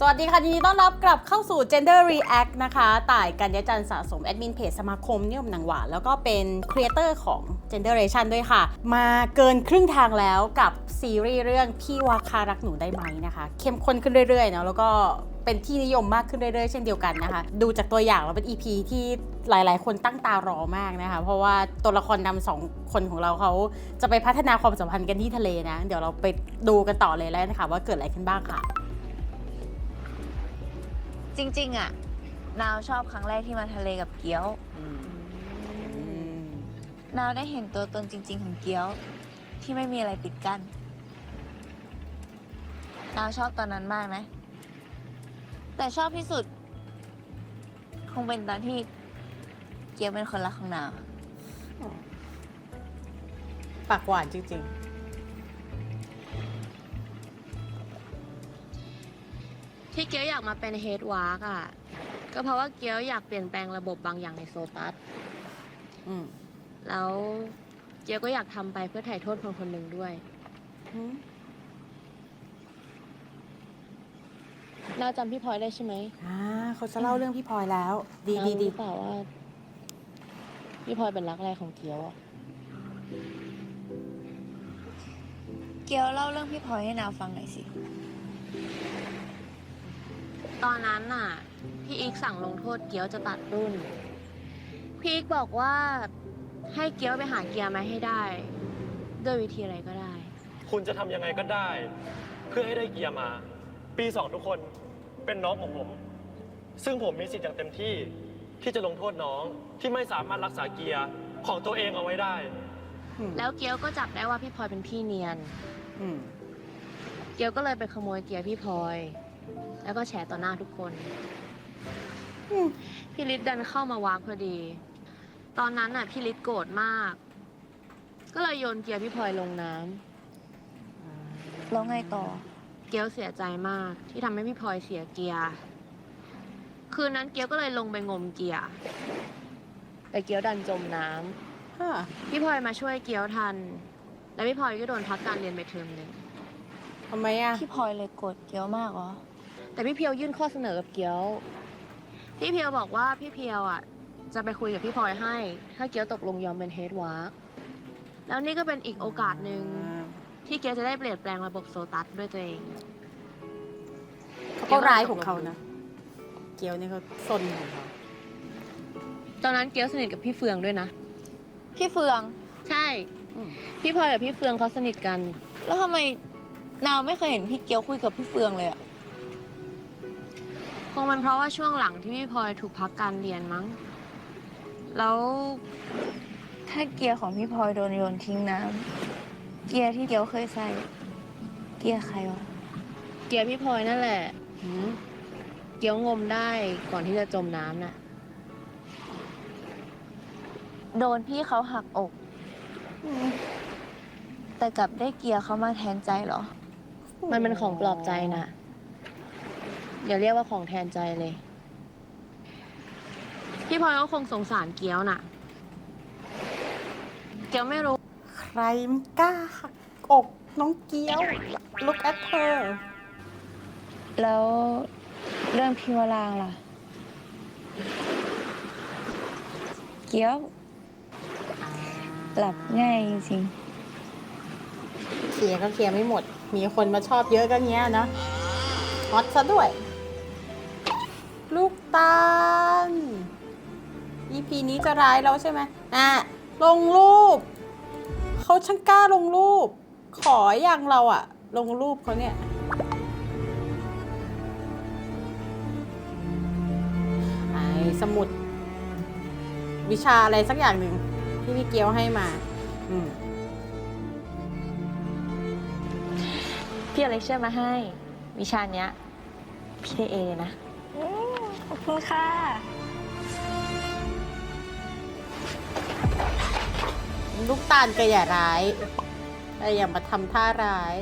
สวัสดีค่ะยินดีต้อนรับกลับเข้าสู่ Gender React นะคะ ต่ายกัญญาจันทร์สะสมแอดมินเพจสมาคมนิยมหนังหวาน แล้วก็เป็นครีเอเตอร์ของ Generation ด้วยค่ะ มาเกินครึ่งทางแล้วกับซีรีส์เรื่องพี่วาคารักหนูได้ไหมนะคะ เข้มข้นขึ้นเรื่อยๆเนาะแล้วก็เป็นที่นิยมมากขึ้นเรื่อยๆ เช่นเดียวกันนะคะ ดูจากตัวอย่างแล้วเป็น EP ที่หลายๆ คนตั้งตารอมากนะคะ เพราะว่าตัวละครนำสองคนของเราเขาจะไปพัฒนาความสัมพันธ์กันที่ทะเลนะ เดี๋ยวเราไปดูกันต่อเลยแล้วนะคะว่าเกิดอะไรขึ้นบ้างค่ะ จริง ๆ อะ นาวชอบครั้งแรกที่มาทะเลกับเกี๊ยว นาวได้เห็นตัวตนจริง ๆ ของเกี๊ยว ที่ไม่มีอะไรปิดกั้นนาวชอบตอนนั้นมากนะ แต่ชอบที่สุด คงเป็นตอนที่เกี๊ยวเป็นคนรักของนาว ปากหวานจริง ที่เกียวอยากมาเป็นเฮดวาร์กอะ ก็เพราะว่าเกียวอยากเปลี่ยนแปลงระบบบางอย่างในโซตัสๆอืมแล้วเกียวก็อยากทำไปเพื่อถ่ายโทษคนคนหนึ่งด้วยอืมน่าจำพี่พลอยได้ใช่ไหมอ่าเขาจะเล่าเรื่องพี่พลอยแล้ว ดีดีน้าดีรู้เปล่าว่า พี่พลอยเป็นรักแรกของเกียวอะ เกี๊ยวเล่าเรื่องพี่พลอยให้นาวฟังหน่อยสิ ตอนนั้นน่ะ พี่อีกสั่งลงโทษเกียวจะตัดรุ่น พี่อีกบอกว่าให้เกียวไปหาเกียร์มาให้ได้ ด้วยวิธีอะไรก็ได้ คุณจะทำยังไงก็ได้ เพื่อให้ได้เกียร์มา ปีสองทุกคนเป็นน้องของผม ซึ่งผมมีสิทธิ์อย่างเต็มที่ที่จะลงโทษน้องที่ไม่สามารถรักษาเกียร์ของตัวเองเอาไว้ได้อืมแล้วเกียวก็จับได้ว่าพี่พลอยเป็นพี่เนียน อืม เกียวก็เลยไปขโมยเกียร์พี่พลอย แล้วก็แฉต่อหน้าทุกคนอืมพี่ฤทธิ์ดันเข้ามาวากพอดี ตอนนั้นน่ะพี่ฤทธิ์โกรธมาก ก็เลยโยนเกียร์พี่พลอยลงน้ำแล้วไงต่อ เกียวเสียใจมาก ที่ทำให้พี่พลอยเสียเกียร์ คืนนั้นเกียวก็เลยลงไปงมเกียร์ แต่เกียวดันจมน้ำฮะพี่พลอยมาช่วยเกียวทัน แล้วพี่พลอยก็โดนพักการเรียนไปเทอมหนึ่งทำไมอะ พี่พลอยเลยโกรธเกี๊ยวมากเหรอ แต่พี่เพียวยื่นข้อเสนอกับเกียว พี่เพียวบอกว่าพี่เพียวอะจะไปคุยกับพี่พลอยให้ ถ้าเกียวตกลงยอมเป็นเฮดวาร์กแล้วนี่ก็เป็นอีกโอกาสหนึ่งที่เกียวจะได้เปลี่ยนแปลงระบบโซตัสด้วยตัวเองเขาก็ร้ายของเขานะ เกียวนี่เขาซนของเขาตอนนั้นเกียวสนิทกับพี่เฟืองด้วยนะ พี่เฟือง ใช่ อืม พี่พลอยกับพี่เฟืองเขาสนิทกัน แล้วทำไมนาวไม่เคยเห็นพี่เกี๊ยวคุยกับพี่เฟืองเลยอะ คงเป็นเพราะว่าช่วงหลังที่พี่พลอยถูกพักการเรียนมั้ง แล้วถ้าเกียร์ของพี่พลอยโดนโยนทิ้งน้ำเกียร์ที่เกี๊ยวเคยใส่ เกียร์ใครวะ เกียร์พี่พลอยนั่นแหละอืมเกียวงมได้ก่อนที่จะจมน้ำน่ะ โดนพี่เขาหักอก แต่กลับได้เกียร์เขามาแทนใจเหรอ มันเป็นของปลอบใจน่ะ อย่าเรียกว่าของแทนใจเลย พี่พลอยก็คงสงสารเกียวน่ะ เกียวไม่รู้ ใครมันกล้าหักอกน้องเกียว look at her แล้วเรื่องพี่วรางล่ะ เกี๊ยว หลับง่ายจริงเคลียร์ก็เคลียร์ไม่หมด มีคนมาชอบเยอะก็เงี้ยเนอะฮอตซะด้วยลูก ตาล EP นี้จะร้ายแล้วใช่ไหมอะ ลงรูป เขาช่างกล้าลงรูป ขออย่างเราอะลงรูปเขาเนี่ย ไอ้สมุด วิชาอะไรสักอย่างหนึ่งที่พี่เกียวให้มา อืม พี่อเล็กเชื่อมาให้ วิชาเนี้ย พี่ได้เอเลยนะ ขอบคุณค่ะ ลูกตาลก็อย่าร้ายแต่อย่ามาทำท่าร้าย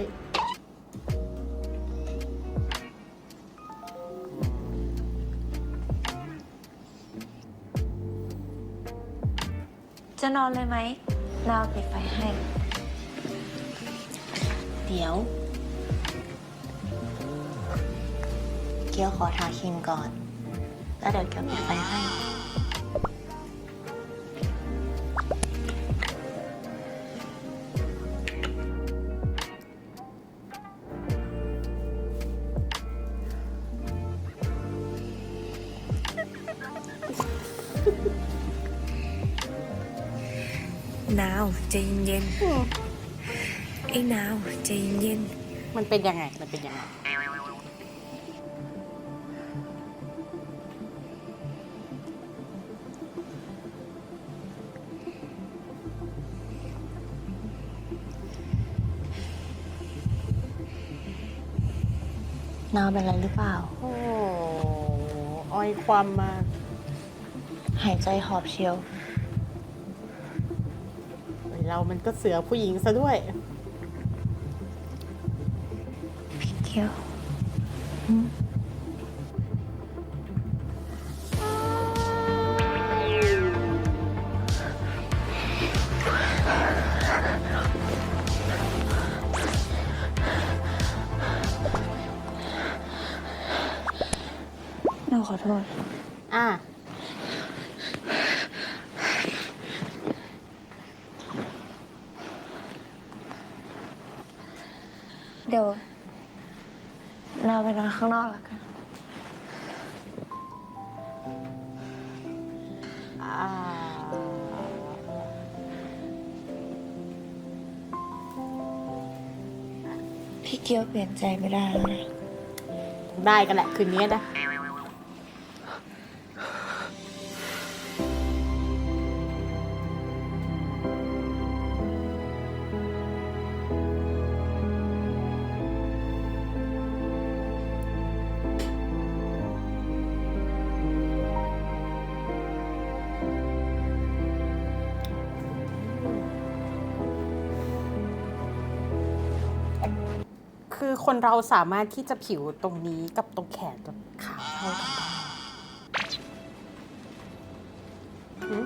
จะนอนเลยไหมนาวปิดไฟให้ เดี๋ยวเเกียวขอทาครีมก่อน แล้วเดี๋ยวเกียวปิดไฟให้นาวใจเย็นๆไอ้นาวใจเย็น มันเป็นยังไง มันเป็นยังไง นาวเป็นอะไรหรือเปล่า โอ้อ้อยความมากหายใจหอบเชียว เรามันก็เสือผู้หญิงซะด้วย พี่เกียว อะเดี๋ยวเราไปนอนข้างนอกแล้วกันพี่เกียวเปลี่ยนใจไม่ได้แล้วนะ ได้กันแหละ คืนนี้นะ คือคนเราสามารถที่จะผิวตรงนี้กับตรงแขนแบบขาวเท่ากันได้หืม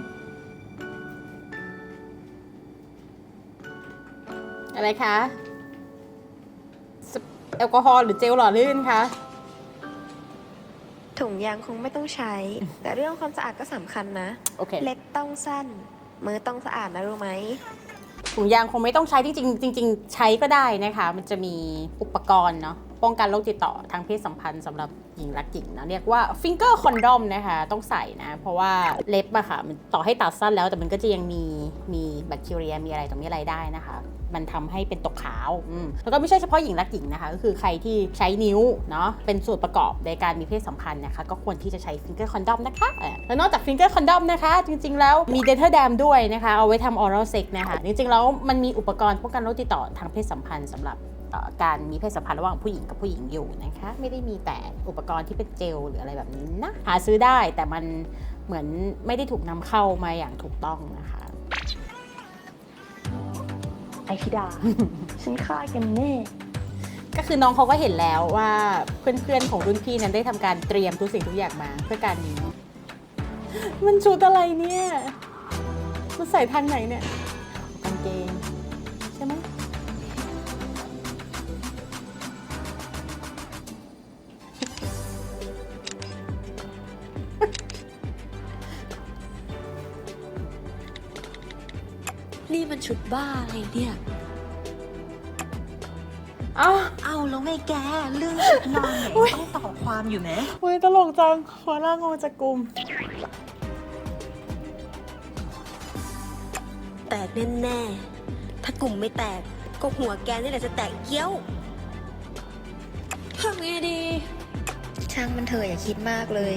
อะไรคะสเปแอลกอฮอล์หรือเจลหล่อลื่นคะถุงยางคงไม่ต้องใช้ แต่เรื่องความสะอาดก็สำคัญนะ โอเค เล็บต้องสั้น มือต้องสะอาดนะรู้ไหม ถุงยางคงไม่ต้องใช้จริงๆจริง ๆ ใช้ก็ได้นะคะ มันจะมีอุปกรณ์เนาะ ป้องกันโรคติดต่อทางเพศสัมพันธ์สำหรับหญิงรักหญิงนะเรียกว่าฟิงเกอร์คอนดอมนะคะ ต้องใส่นะ เพราะว่าเล็บอะค่ะมันต่อให้ตัดสั้นแล้วแต่มันก็จะยังมีมีแบคทีเรียมีอะไรต่อมีอะไรได้นะคะ มันทำให้เป็นตกขาวอืมแล้วก็ไม่ใช่เฉพาะหญิงรักหญิงนะคะ ก็คือใครที่ใช้นิ้วเนาะเป็นส่วนประกอบในการมีเพศสัมพันธ์นะคะ ก็ควรที่จะใช้ฟิงเกอร์คอนดอมนะคะแล้วนอกจากฟิงเกอร์คอนดอมนะคะ จริงๆแล้วมีเดนเทอร์แดมด้วยนะคะ เอาไว้ทำออรัลเซ็กนะคะจริงๆแล้วมันมีอุปกรณ์ป้องกันโรคติดต่อทางเพศสัมพันธ์สำหรับ การมีเพศสัมพันธ์ระหว่างผู้หญิงกับผู้หญิงอยู่นะคะ ไม่ได้มีแต่อุปกรณ์ที่เป็นเจลหรืออะไรแบบนี้นะหาซื้อได้แต่มันเหมือนไม่ได้ถูกนำเข้ามาอย่างถูกต้องนะคะไอธิดา ฉันฆ่ากันแน่ก็คือน้องเขาก็เห็นแล้วว่าเพื่อนๆของรุ่นพี่นั้นได้ทำการเตรียมทุกสิ่งทุกอย่างมาเพื่อการนี้ มันชุดอะไรเนี่ย มันใส่ทางไหนเนี่ย ชุดบ้าอะไรเนี่ยอ้าวเอาแล้วไงแกเรื่องชุดนอนเนี่ยยังต้องต่อความอยู่ไหมโอ้ยตลกจังหัวหน้างงจากกลุ่ม แตกแน่ๆถ้ากลุ่มไม่แตก ก็หัวแกนี่แหละจะแตกเกี้ยวทำไงดี ช่างมันเถอะอย่าคิดมากเลย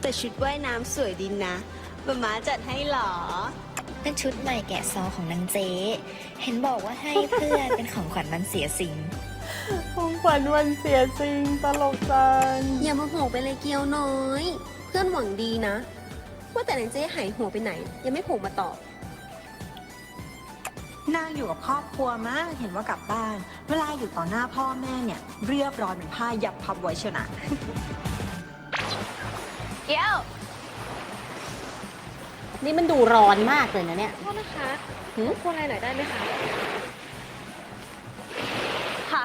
แต่ชุดว่ายน้ำสวยดีนะมามาจัดให้เหรอ เป็นชุดใหม่แกะซองของนางเจ๊เห็นบอกว่าให้เพื่อนเป็นของขวัญวันเสียสิงของขวัญวันเสียจริงตลกจังอย่ามาโหไปเลยเกียวน้อย เพื่อนหวังดีนะ ว่าแต่นางเจ๊หายหัวไปไหน ยังไม่โผล่มาตอบนางอยู่กับครอบครัวมากเห็นว่ากลับบ้าน เวลาอยู่ต่อหน้าพ่อแม่เนี่ย เรียบร้อยเหมือนผ้ายับพับไว้เชยวนะเกียว นี่มันดูร้อนมากเลยนะเนี่ย โทษนะคะหืมรบกวนอะไรหน่อยได้ไหมคะ ค่ะ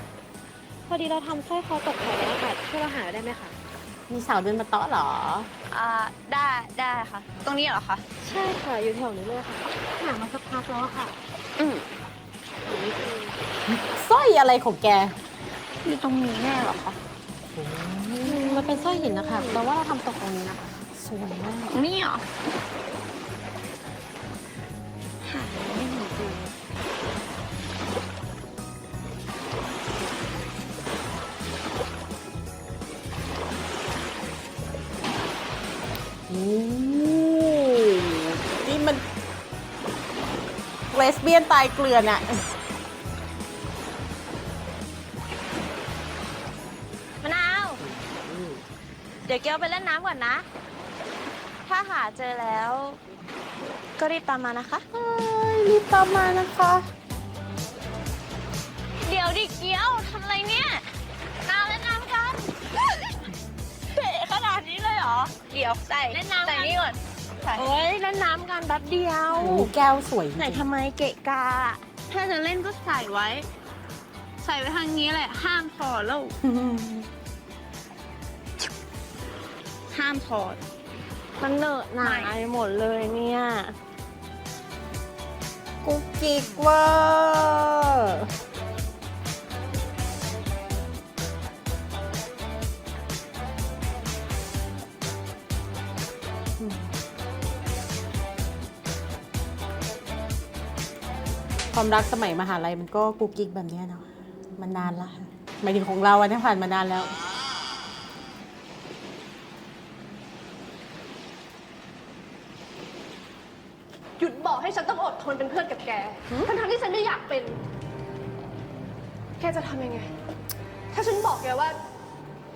พอดีเราทำสร้อยคอตกแถวแล้วค่ะช่วยเราหาได้ไหมคะ มีสาวเดินมาเตาะเหรอ อ่าได้ได้ค่ะ ตรงนี้เหรอคะใช่ค่ะ อยู่แถวนี้เลยค่ะ หามาสักพักแล้วค่ะ อืมสร้อยอะไรของแกอยู่ตรงนี้แน่เหรอคะมันเป็นสร้อยหินนะคะแต่ว่าเราทำตกตรงนี้นะคะสวยมาก ตรงนี้เหรอ เลสเบี้ยนตายเกลือนอะมะนาว เดี๋ยวเกียวไปเล่นน้ำก่อนนะ ถ้าหาเจอแล้ว ก็รีบตามมานะคะรีบตามมานะคะ เดี๋ยวดิเกียวทำอะไรเนี่ยนาเล่นน้ำกันเตะขนาดนี้เลยเหรอ เดี๋ยวใส่เล่นน้ำใส่นี่ก่อน ใส่โอ้ยเล่นน้ำกันแป๊บเดียวโอ้แก้วสวยจริงไหนทำไมเกะกาถ้าจะเล่นก็ใส่ไว้ ใส่ไว้ทางนี้แหละ ห้ามถอดแล้ว ห้ามถอด มันเหนอะหนาไปหมดเลยเนี่ย กุ๊กกิ๊กเวอร์ ความรักสมัยมหาลัยมันก็กุ๊กกิ๊กแบบเนี้ยเนาะมันนานละหมายถึงของเราอะเนี่ยผ่านมานานแล้ว หยุดบอกให้ฉันต้องอดทนเป็นเพื่อนกับแก ทั้งทั้งๆที่ฉันไม่อยากเป็น แกจะทำยังไง ถ้าฉันบอกแกว่า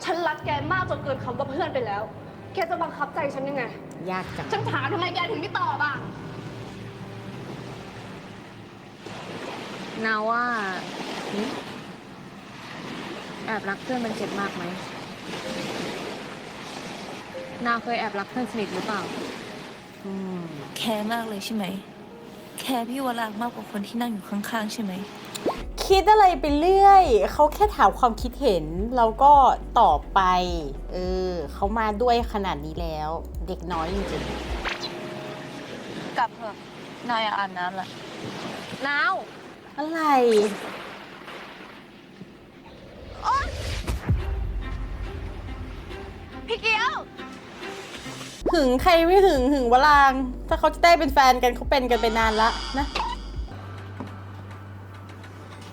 ฉันรักแกมากจนเกินคำว่าเพื่อนไปแล้ว แกจะบังคับใจฉันยังไง ยากจัง ฉันถามทำไมแกถึงไม่ตอบอะ นาว่าแอบรักเพื่อนมันเจ็บมากไหม นาเคยแอบรักเพื่อนสนิทหรือเปล่า อืม แคร์มากเลยใช่ไหม แคร์พี่วรากมากกว่าคนที่นั่งอยู่ข้างๆ ใช่ไหม คิดอะไรไปเรื่อย เขาแค่ถามความคิดเห็น แล้วก็ตอบไป เออ เขามาด้วยขนาดนี้แล้ว เด็กน้อยจริงกลับเถอะ นายอยากอาบน้ำแหละนาวๆ อะไรพี่เกียว หึงใครไม่หึงหึงวลาง ถ้าเขาจะได้เป็นแฟนกันเขาเป็นกันไปนานละนะ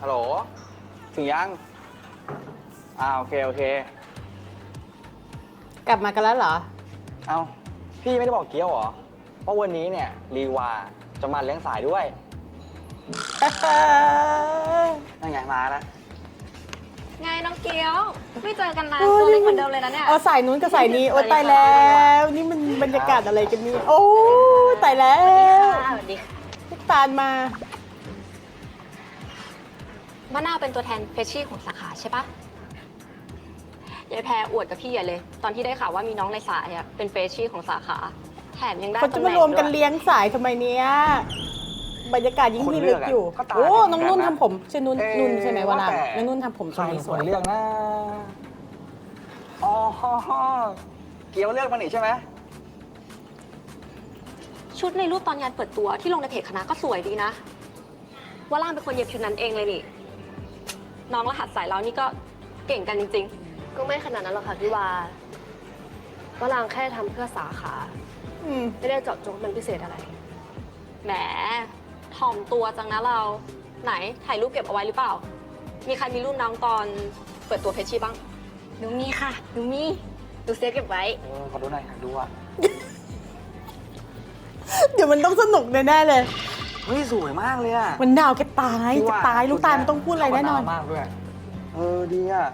ฮัลโหล ถึงยัง อ่าโอเค โอเค กลับมากันแล้วเหรอ เอาพี่ไม่ได้บอกเกี้ยวเหรอว่าวันนี้เนี่ยรีวาจะมาเลี้ยงสายด้วย นั่นไงมาแล้วไงน้องเกียว ไม่เจอกันนานโอ้ยตัวเล็กเหมือนเดิมเลยนะเนี่ย เอาสายนู้นกับสายนี้ โอ้ตายแล้ว นี่มันบรรยากาศอะไรกันนี่โอ้ยตายแล้วสวัสดีค่ะลูกตาลมามะนาวเป็นตัวแทนเฟชชี่ของสาขาใช่ปะยายแพรอวดกับพี่ใหญ่เลย ตอนที่ได้ข่าวว่ามีน้องในสายอะเป็นเฟชชี่ของสาขา แถมยังได้เขาจะตำแหมาน่งรวมกันด้วยเลี้ยงสายทำไมเนี้ย บรรยากาศยิ่งคนที่เลืลึอกกอะอยู่ก็ตายโอ้เหมืน้ออนงกันนุ่นนะทำผมชื่อนุ่นเอ๊ะนุ่นใช่ไหมวะลาว่าแต่ น้องนุ่นทำผมทใครรงนี้สควยนเลือกนะอ๋อเกี้ยวเลือกมาหนิใช่ไหมชุดในรูปตอนงานเปิดตัวที่ลงในเพจคณะก็สวยดีนะ ว่าล่ามเป็นคนเย็บชุดนั้นเองเลยนี่ น้องรหัสสายเรานี่ก็เก่งกันจริงๆก็ไม่ขนาดนั้นหรอกค่ะพี่วาว่าลางแค่ทำเพื่อสาขา อืมไม่ได้เจาะจงมันพิเศษอะไรแหม ถ่อมตัวจังนะเราไหนถ่ายรูปเก็บเอาไว้หรือเปล่า มีใครมีรูปน้องตอนเปิดตัวเพชชี่บ้าง หนูมีค่ะ หนูมีดูเซฟเก็บไว้ เออขอดูหน่อยอยากดูอะ เดี๋ยวมันต้องสนุกแน่ๆเลย เฮ้ย สวยมากเลยอะมันดาวแกตายพี่จะว่ตายลูกตาลมันต้องพูดอะไรแน่นอน เข้ามาามากด้วย เออ ดีอะ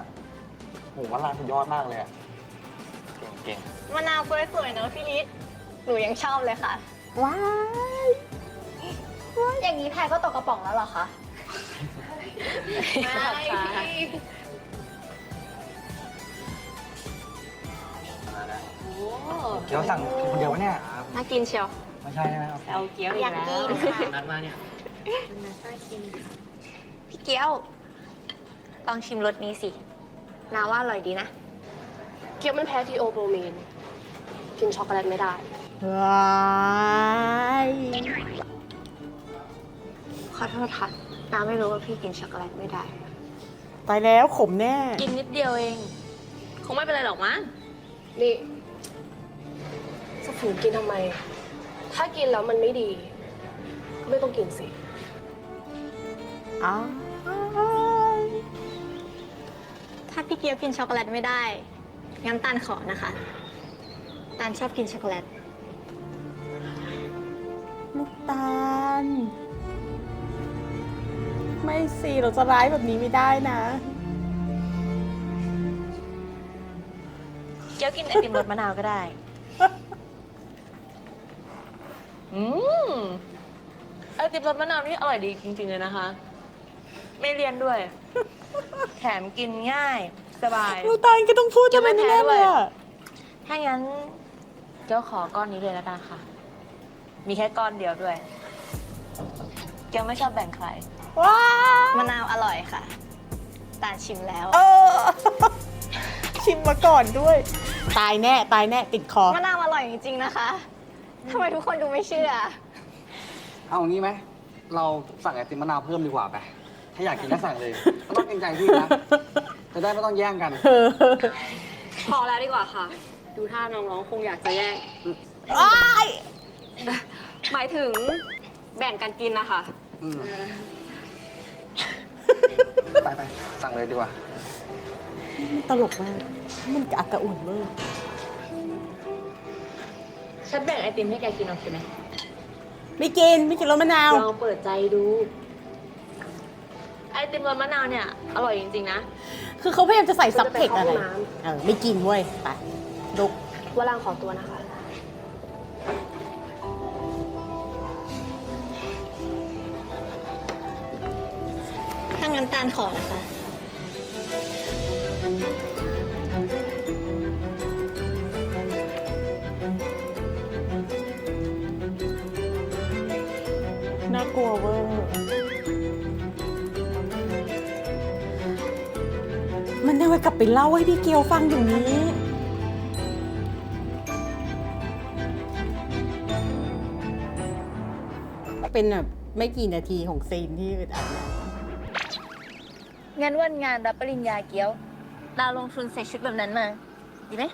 โหว่าลานสุดยอดมากเลยอะเก่งมะนาวสวยๆเนอะพี่ลิศหนูยังชอบเลยค่ะ ว้าย อย่างนี้แพรก็ตกกระป๋องแล้วเหรอคะไม่พี่ๆมาแล้วเกี้ยวสั่งคนเดียววะเนี่ย น่ากินเชียว ไม่ใช่นะเอาเกี๊ยวอยากกินนัดมาเนี่ยพี่เกี๊ยว ลองชิมรสนี้สินาว่าอร่อยดีนะ เกี๊ยวมันแพ้ทีโอโปรมีน กินช็อกโกแลตไม่ได้ว้ายข อโทษค่ะน้าไม่รู้ว่าพี่กินช็อกโกแลตไม่ได้ ตายแล้วขมแน่ กินนิดเดียวเอง คงไม่เป็นไรหรอกมั้งนี่จะฝืนกินทำไม ถ้ากินแล้วมันไม่ดี ก็ไม่ต้องกินสิ อ้าวถ้าพี่เกียวกินช็อกโกแลตไม่ได้ งั้นตาลขอนะคะ ตาลชอบกินช็อกโกแลต ลูกตาล ไม่สิเราจะร้ายแบบนี้ไม่ได้นะ เกี๊ยวกินไอติมรสมะนาวก็ได้ อืมไอติมรสมะนาวนี่อร่อยดีจริงๆเลยนะคะ ไม่เรียนด้วย แถมกินง่าย สบายลูกตาลก็ต้องพูดยัจะงไม่เป็นแพ้แน่ด้เลวยยอะถ้างั้นเกี๊ยวขอก้อนนี้เลยแล้วกันค่ะ มีแค่ก้อนเดียวด้วย เกี๊ยวไม่ชอบแบ่งใคร ว้ามะนาวอร่อยค่ะ ตาลชิมแล้ว เออ ชิมมาก่อนด้วย ตายแน่ตายแน่ติดคอ มะนาวอร่อยจริงๆนะคะทำไมทุกคนดูไม่เชื่อ เอางี้ไหม เราสั่งไอติมมะนาวเพิ่มดีกว่าไป ถ้าอยากกินก็สั่งเลยไม่ต้องเกรงใจพี่นะ จะได้ไม่ต้องแย่งกันเออพอแล้วดีกว่าค่ะ ดูท่าน้องๆคงอยากจะแย่งอ้ายหมายถึงแบ่งกันกินนะคะ อืม ไปไปสั่งเลยดีกว่า มันตลกมาก มันกระอักกระอุ่นมากฉันแบ่งไอติมให้แกกินเอาใช่ไหมไม่กินไม่กินรสมะนาว ลองเปิดใจดู ไอติมรสมะนาวเนี่ย อร่อยจริงๆนะ คือเขาพยายามจะใส่ซับเทคอะไรจะไปเข้าห้องน้ำเออ ไม่กินเว้ย ไปลุก ว่าล่างขอตัวนะคะางั้นตาลขอนะคะ น่ากลัวเวอร์มันยังไงกลับไปเล่าให้พี่เกียวฟังอยู่นี้ เป็นแบบไม่กี่นาทีของซีนที่อึดอัดมาก งั้นวันงานรับปริญญาเกี๊ยวเราลงทุนใส่ชุดแบบนั้นมา ดีไหม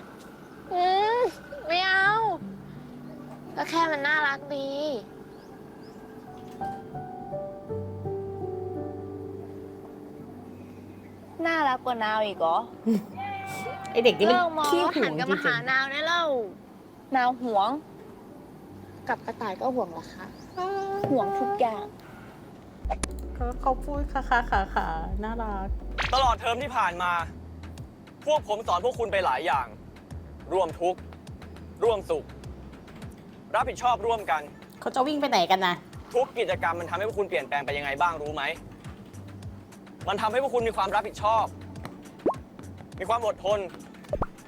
อืมไม่เอา ก็แค่มันน่ารักดี น่ารักกว่านาวอีกเหรอไอเด็กนี่มันเลิกมองขี้ว่าหหัวนงกลับจมาริหางนาวได้แล้วนาวหวง กับกระต่ายก็ห่วงเหรอคะห่วงทุกอย่าง ๆเขาเขาพูดค่ะค่ะค่ะค่ะน่ารัก ตลอดเทอมที่ผ่านมา พวกผมสอนพวกคุณไปหลายอย่าง ร่วมทุกข์ ร่วมสุข รับผิดชอบร่วมกัน เขาจะวิ่งไปไหนกันนะทุกกิจกรรมมันทำให้พวกคุณเปลี่ยนแปลงไปยังไงบ้างรู้ไหม มันทำให้พวกคุณมีความรับผิดชอบ มีความอดทน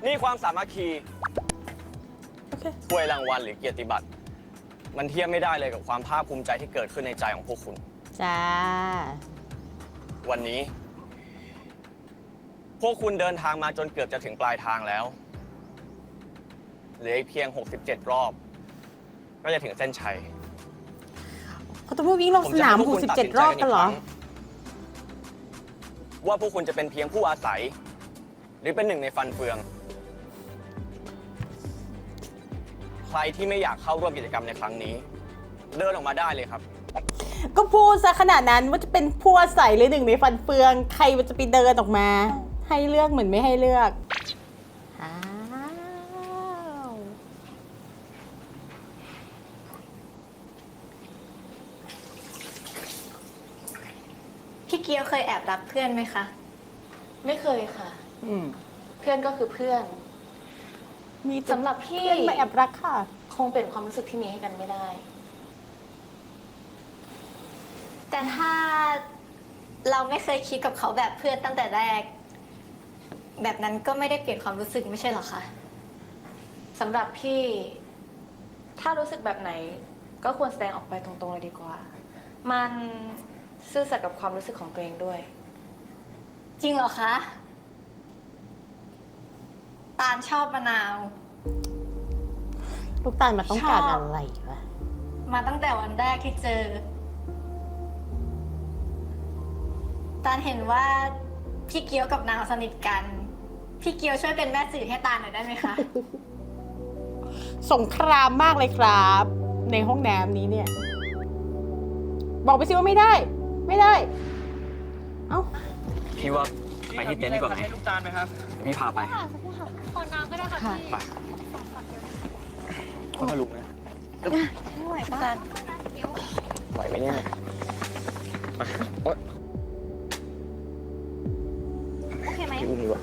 นี่ความสามัคคีโอเคถ้วยรางวัลหรือเกียรติบัตร มันเทียบไม่ได้เลยกับความภาคภูมิใจที่เกิดขึ้นในใจของพวกคุณ จ้า วันนี้ พวกคุณเดินทางมาจนเกือบจะถึงปลายทางแล้วเหลืออีกเพียง 67 รอบ ก็จะถึงเส้นชัยเขาจะพูดวิ่งลงสนามผหูจะสิบให้เจ็ดพวรคุอบณกันเหรอตัดสินใจกครั้งว่าพวกคุณจะเป็นเพียงผู้อาศัย หรือเป็นหนึ่งในฟันเฟือง ใครที่ไม่อยากเข้าร่วมกิจกรรมในครั้งนี้ เดินออกมาได้เลยครับ ก็พูดซะขนาดนั้นว่าจะเป็นผู้อาศัยหรือหนึ่งในฟันเฟือง ใครมันจะไปเดินออกมา ให้เลือกเหมือนไม่ให้เลือกอ้าวพี่เกียวเคยแอบรักเพื่อนไหมคะ ไม่เคยค่ะ อืมเพื่อนก็คือเพื่อน มีสำหรับพี่ เพื่อนมาแอบรักค่ะ คงเป็นความรู้สึกที่มีให้กันไม่ได้ แต่ถ้าเราไม่เคยคิดกับเขาแบบเพื่อนตั้งแต่แรก แบบนั้นก็ไม่ได้เปลี่ยนความรู้สึกไม่ใช่เหรอคะสำหรับพี่ ถ้ารู้สึกแบบไหน ก็ควรแสดงออกไปตรงๆเลยดีกว่า มันซื่อสัตย์กับความรู้สึกของตัวเองด้วย จริงเหรอคะตาลชอบมะนาว ลูกตาลมาต้องการชอบอะไรวะมาตั้งแต่วันแรกที่เจอ ตาลเห็นว่าพี่เกียวกับนาวสนิทกัน พี่เกียวช่วยเป็นแม่สื่อให้ตาลหน่อยได้ไหมคะ สงครามมากเลยครับ ในห้องน้ำนี้เนี่ย บอกไปสิว่าไม่ได้ ไม่ได้ เอ้า พี่ว่าไปที่เต็นท์ดีกว่าไหมให้ลูกตาลไหมครับพี่พาไปขอน้ำก็ได้ค่ะพี่ไปค่อยๆลุกนะไม่ไหวปะไหวไหมเนี่ย อุ้มดีกว่า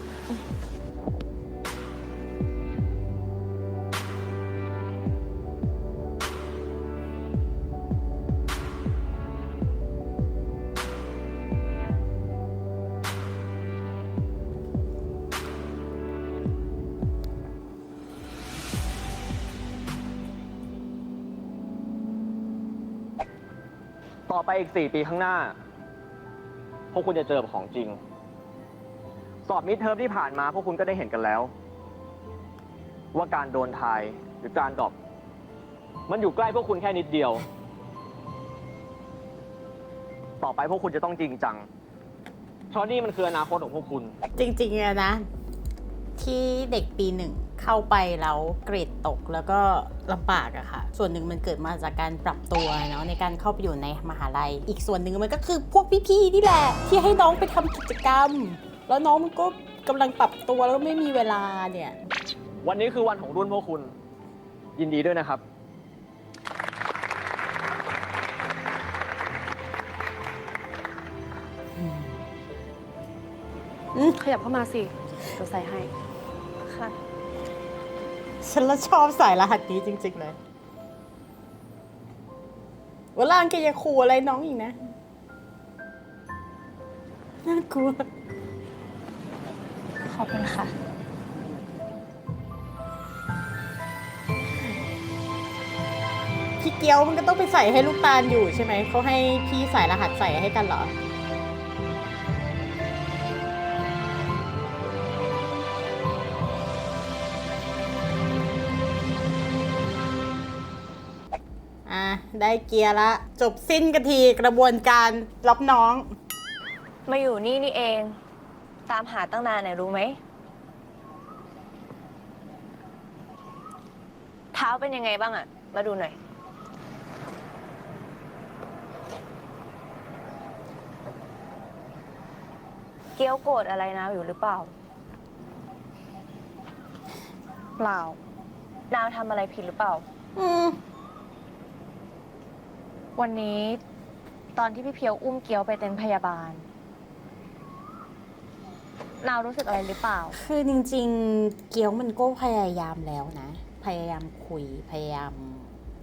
ต่อไปอีก 4 ปีข้างหน้า พวกคุณจะเจอกับของจริง สอบมิดเทอมที่ผ่านมาพวกคุณก็ได้เห็นกันแล้ว ว่าการโดนทายหรือการดรอปมันอยู่ใกล้พวกคุณแค่นิดเดียว ต่อไปพวกคุณจะต้องจริงจัง เพราะนี่มันคืออนาคตของพวกคุณ จริงๆอะนะ ที่เด็กปีหนึ่งเข้าไปแล้วเกรดตกแล้วก็ลำบากอะค่ะ ส่วนหนึ่งมันเกิดมาจากการปรับตัวเนาะในการเข้าไปอยู่ในมหาลัย อีกส่วนหนึ่งมันก็คือพวกพี่ๆนี่แหละ ที่ให้น้องไปทำกิจกรรม แล้วน้องมันก็กำลังปรับตัวแล้วไม่มีเวลาเนี่ย วันนี้คือวันของรุ่นพวกคุณ ยินดีด้วยนะครับ ขยับเข้ามาสิเดี๋ยวใส่ให้ ค่ะ ฉันละชอบสายรหัสนี้จริง ๆ เลยวันหล่างแกอย่าขู่อะไรน้องอีกนะ น่ากลัว ขอบคุณค่ะ พี่เกียวมันก็ต้องไปใส่ให้ลูกตาลอยู่ใช่ไหม เขาให้พี่สายรหัสใส่ให้กันเหรอ อะ ได้เกียร์ละ จบสิ้นกันทีกระบวนการรับน้อง มาอยู่นี่นี่เอง ตามหาตั้งนานเนี่ยรู้ไหม เท้าเป็นยังไงบ้างอะมาดูหน่อย เกี้ยวโกรธอะไรนะอยู่หรือเปล่า เปล่า นาวทำอะไรผิดหรือเปล่า อืม วันนี้ตอนที่พี่เพียวอุ้มเกียวไปเต็นท์พยาบาล นาวรู้สึกอะไรหรือเปล่า คือจริงๆ เกียวมันก็พยายามแล้วนะ พยายามคุย พยายาม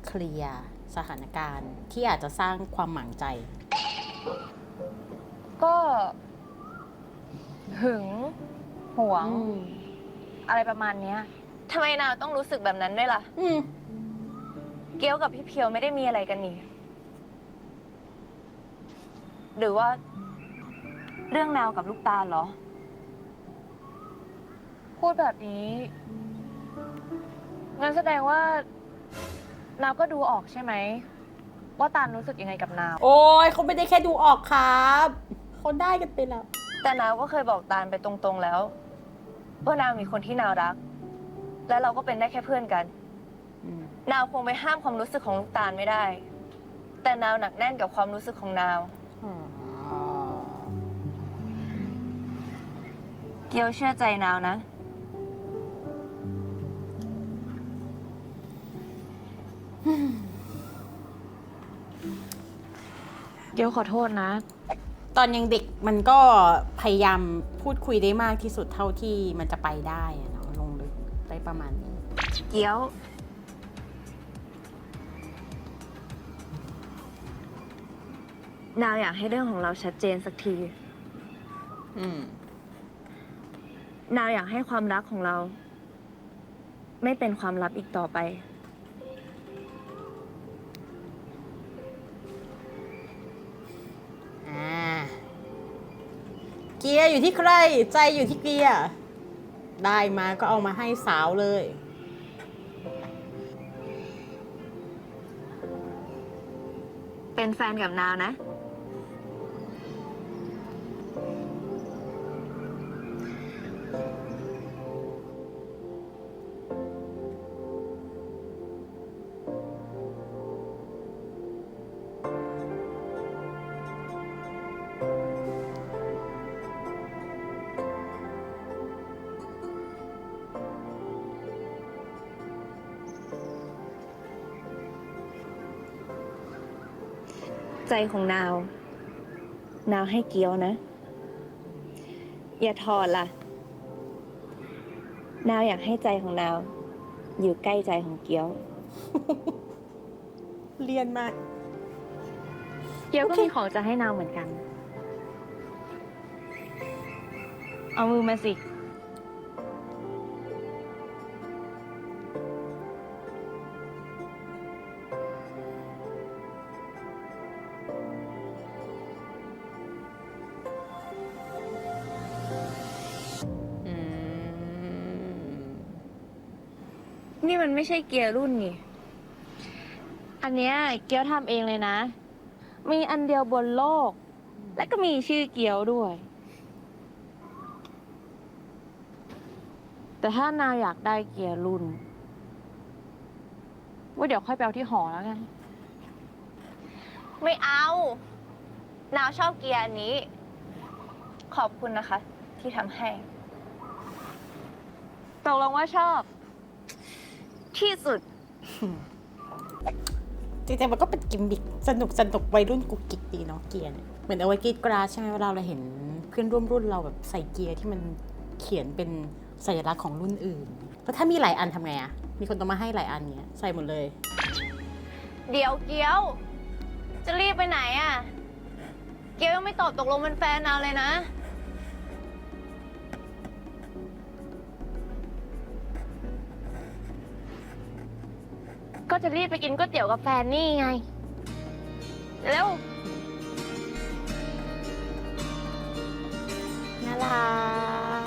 เคลียร์สถานการณ์ที่อาจจะสร้างความหมางใจ ก็หึงหวงอืมอะไรประมาณเนี้ยทำไมนาวต้องรู้สึกแบบนั้นด้วยล่ะ อืมเกี้ยวกับพี่เพียวไม่ได้มีอะไรกันนี่ หรือว่า เรื่องนาวกับลูกตาลเหรอ พูดแบบนี้ งั้นแสดงว่า นาวก็ดูออกใช่ไหม ว่าตาลรู้สึกยังไงกับนาว โอ้ยเขาไม่ได้แค่ดูออกครับเขาได้กันไปแล้ว แต่นาวก็เคยบอกตาลไปตรงๆแล้ว ว่านาวมีคนที่นาวรัก และเราก็เป็นได้แค่เพื่อนกันอืมนาวคงไปห้ามความรู้สึกของลูกตาลไม่ได้ แต่นาวหนักแน่นกับความรู้สึกของนาวอ๋อเกียวเชื่อใจนาวนะ เกียวขอโทษนะ ตอนยังเด็กมันก็พยายามพูดคุยได้มากที่สุดเท่าที่มันจะไปได้อะเนาะลงลึกได้ประมาณนี้ เกียว นาวอยากให้เรื่องของเราชัดเจนสักที อืม นาวอยากให้ความรักของเรา ไม่เป็นความลับอีกต่อไป ยร์อยู่ที่ใคร ใจอยู่ที่เกียร์ได้มาก็เอามาให้สาวเลย เป็นแฟนกับนาวนะ ใจของนาว นาวให้เกียวนะ อย่าถอดล่ะ นาวอยากให้ใจของนาว อยู่ใกล้ใจของเกียว เรียนมากเกียวก็มีของจะให้นาวเหมือนกัน เอามือมาสิ นี่มันไม่ใช่เกียร์รุ่นนี่ อันเนี้ยเกียวทำเองเลยนะ มีอันเดียวบนโลก และก็มีชื่อเกียวด้วย แต่ถ้านาวอยากได้เกียร์รุ่นว่าเดี๋ยวค่อยไปเอาที่หอแล้วกัน ไม่เอา นาวชอบเกียร์อันนี้ ขอบคุณนะคะ ที่ทำให้ ตกลงว่าชอบ ที่สุด จริงๆมันก็เป็นกิมมิคสนุกสนุกวัยรุ่นกุกกิกดีเนาะเกียร์เนี่ยเหมือนเอาไว้กรีดกราดใช่ไหมเวลาเราเห็นเพื่อนร่วมรุ่นเราแบบใส่เกียร์ที่มันเขียนเป็นสัญลักษณ์ของรุ่นอื่น แล้วถ้ามีหลายอันทำไงอะมีคนต้องมาให้หลายอันเนี้ยใส่หมดเลย เดี๋ยวเกี้ยว จะรีบไปไหนอะ เกี้ยวยังไม่ตอบตกลงเป็นแฟนนาวเลยนะ ก็จะรีบไปกินก๋วยเตี๋ยวกับแฟนนี่ไง เร็วน่ารัก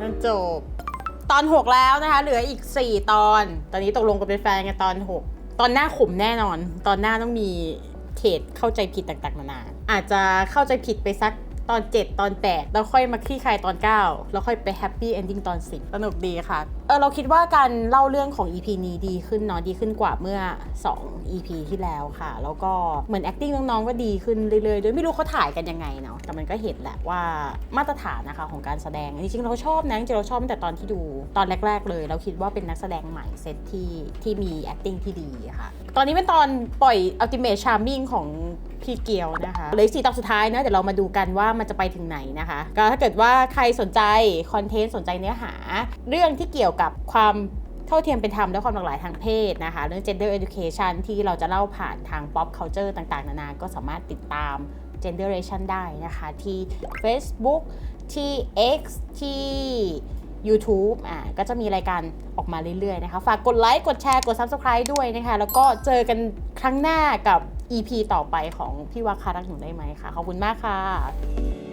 นั่นจบ ตอน 6 แล้วนะคะ เหลืออีก 4 ตอน ตอนนี้ตกลงกันเป็นแฟนกันตอน 6 ตอนหน้าขมแน่นอน ตอนหน้าต้องมีเขตเข้าใจผิดต่างๆนานาอาจจะเข้าใจผิดไปสักตอน 7 ตอน 8 แล้วค่อยมาคลี่คลายตอน 9 แล้วค่อยไปแฮปปี้เอนดิ้งตอน 10 สนุกดีค่ะ เออเราคิดว่าการเล่าเรื่องของ EP นี้ดีขึ้นเนาะดีขึ้นกว่าเมื่อ 2 EP ที่แล้วค่ะ แล้วก็เหมือน acting น้องๆก็ดีขึ้นเรื่อยๆโดยไม่รู้เขาถ่ายกันยังไงเนาะแต่มันก็เห็นแหละว่ามาตรฐานนะคะของการแสดงจริงๆเราชอบนะจริงๆเราชอบตั้งแต่ตอนที่ดูตอนแรก ๆ เลย เราคิดว่าเป็นนักแสดงใหม่เซตที่ที่มี acting ที่ดีค่ะตอนนี้เป็นตอนปล่อย ultimate charming ของพี่เกียวนะคะเหลยสี่ตอนสุดท้ายนะเดี๋ยวเรามาดูกันว่ามันจะไปถึงไหนนะคะ ก็ถ้าเกิดว่าใครสนใจคอนเทนต์สนใจเนื้อหา เรื่องที่เกี่ยวกับความเท่าเทียมเป็นธรรมและความหลากหลายทางเพศนะคะเรื่อง gender education ที่เราจะเล่าผ่านทาง pop culture ต่างๆ นานา ก็สามารถติดตาม generation ได้นะคะ ที่ Facebook ที่ X ที่ YouTube อ่าก็จะมีรายการออกมาเรื่อยๆนะคะ ฝากกดไลค์ กดแชร์ กด Subscribe ด้วยนะคะ แล้วก็เจอกันครั้งหน้ากับ EP ต่อไปของพี่วาคารักหนูได้ไหมคะขอบคุณมากค่ะ